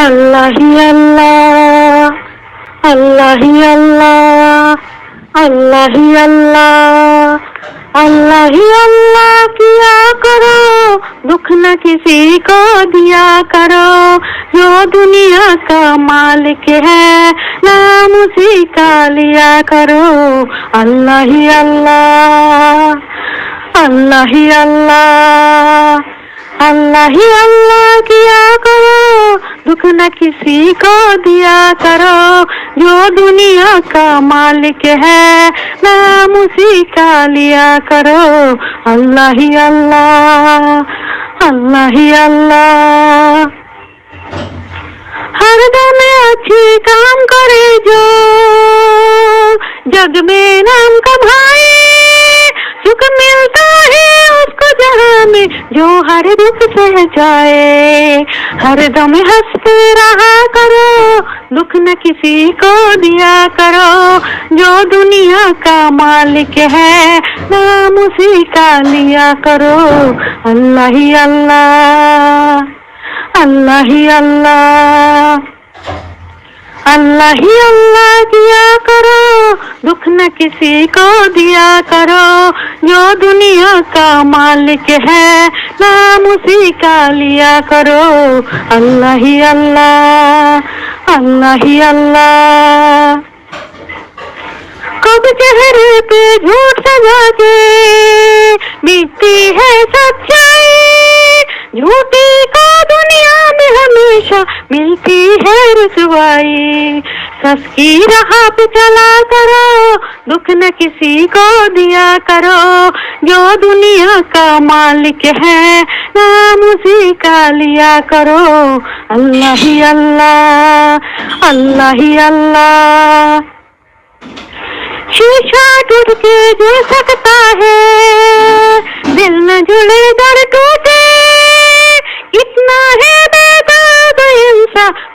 अल्लाह ही अल्लाह अल्लाह ही अल्लाह अल्लाह ही अल्लाह अल्लाह ही अल्लाह किया करो, दुख न किसी को दिया करो। जो दुनिया का मालिक है, नाम उसी का लिया करो। अल्लाह ही अल्लाह अल्लाह ही अल्लाह। अल्लाह ही अल्लाह किया करो दुख न किसी को दिया करो। जो दुनिया का मालिक है, नाम उसी का लिया करो। अल्लाह ही अल्लाह अल्लाह ही अल्लाह। हर दम अच्छे काम करे जो, जग में जो हर दुख सह जाए। हर दम हँसते रहा करो, दुख न किसी को दिया करो। जो दुनिया का मालिक है, नाम उसी का लिया करो। अल्लाह ही अल्लाह अल्लाह ही अल्लाह अल्लाह ही अल्लाह किया करो। दुख न किसी को दिया करो। जो दुनिया का मालिक है, नाम उसी का लिया करो। अल्लाह ही अल्लाह अल्लाह ही अल्लाह। कब चेहरे पे झूठ सजा के बीतती है सच्चाई? झूठी को दुनिया में हमेशा मिलती है सस राह पे चला करो, दुख न किसी को दिया करो। जो दुनिया का मालिक है, नाम उसी का लिया करो। अल्लाह ही अल्लाह अल्लाह ही अल्लाह। शीशा टूट के जो सकता है, दिल न जुड़े दर टूटे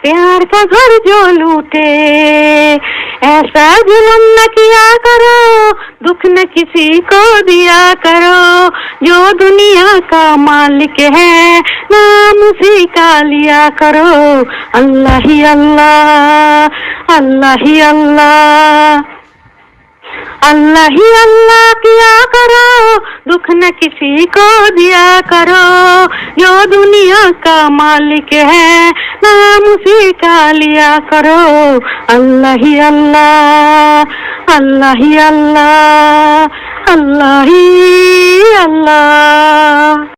प्यार का घर जो लूटे। ऐसा जुलम न किया करो, दुख न किसी को दिया करो। जो दुनिया का मालिक है, नाम उसी का लिया करो। अल्लाह ही अल्लाह अल्लाह ही अल्लाह। अल्लाह ही अल्लाह किया करो, दुख न किसी को दिया करो। जो दुनिया का मालिक है, नाम उसी का लिया करो। अल्लाह ही अल्लाह अल्लाह ही अल्लाह अल्लाह ही अल्लाह।